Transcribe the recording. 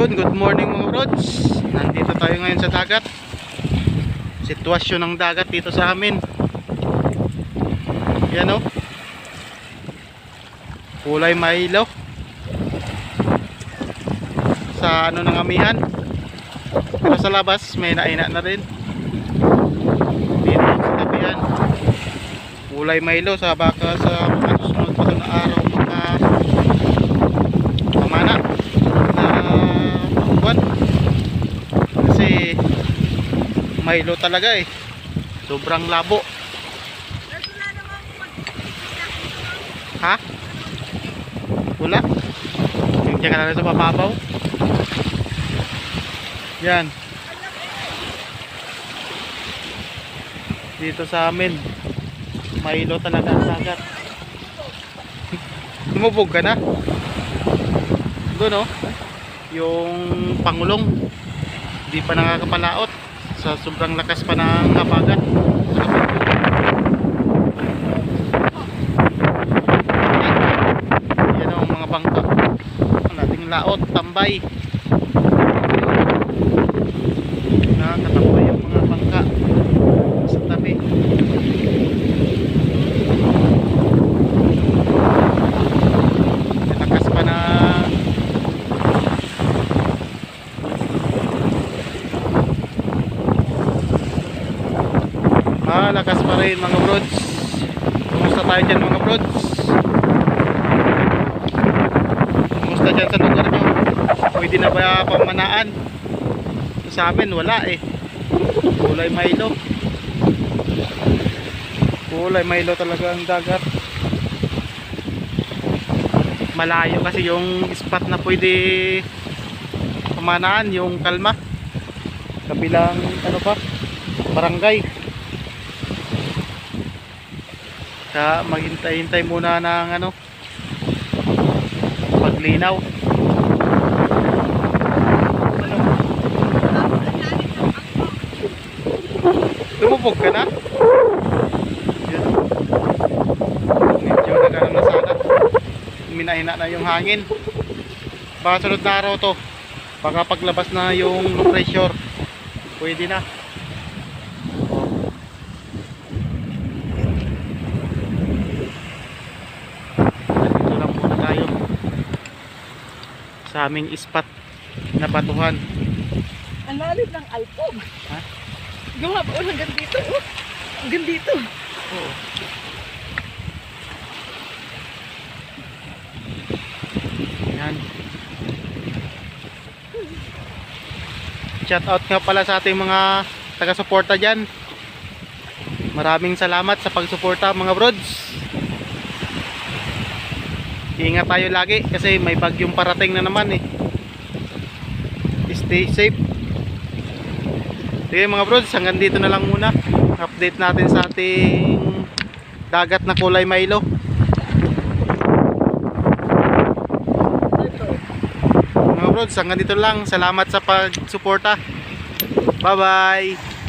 Yun, good morning mga brods. Nandito tayo ngayon sa dagat. Sitwasyon ng dagat dito sa amin. Yan o. Kulay mailaw. Sa ano ng amihan. Pero sa labas may naina na rin. Dito sa tabihan. Kulay mailaw sa baka sa mga susunod pa na araw mga pamana na buwan kasi Milo talaga eh. Sobrang labo. Ha? wala? Yung ka na sa papabaw yan. Dito sa amin Milo talaga ang dagat lumubog ka na? Doon oh. Yung pangulong. Hindi pa nakakapalaot sa sobrang lakas pa ng habagat yan ang mga bangka. Ang ating laot, tambay. Nakakatambay yung mga bangka sa tabi lakas pa na Malakas pa rin mga brods. Kumusta tayo dyan mga brods? Kumusta dyan sa lugar nyo? Pwede na ba pamanaan? Sa amin wala eh. Kulay Milo. Kulay Milo talaga ang dagat. Malayo kasi yung spot na pwede pamanaan, yung kalma. Kabilang ano pa? Barangay. Kaya maghintay-hintay muna ng ano paglinaw. Ano? Lumubog ka na? Yun. Medyo nagano na. Minahina na yung hangin. Baka sunod na araw to. Baka paglabas na yung pressure. Pwede na. Dito lang muna tayo sa aming spot na batuhan. Ang lalim ng alpog. Ha? Gawa ba? Hanggang dito. Oh. Hanggang dito. Oo. Yan. Shout out nga pala sa ating mga taga-suporta dyan. Maraming salamat sa pagsuporta mga brods. Ingat tayo lagi kasi may bagyong parating na naman eh. Stay safe. Sige mga brods, hanggang dito na lang muna. Update natin sa ating dagat na kulay Milo. Mga brods, hanggang dito lang. Salamat sa pagsuporta. Bye-bye.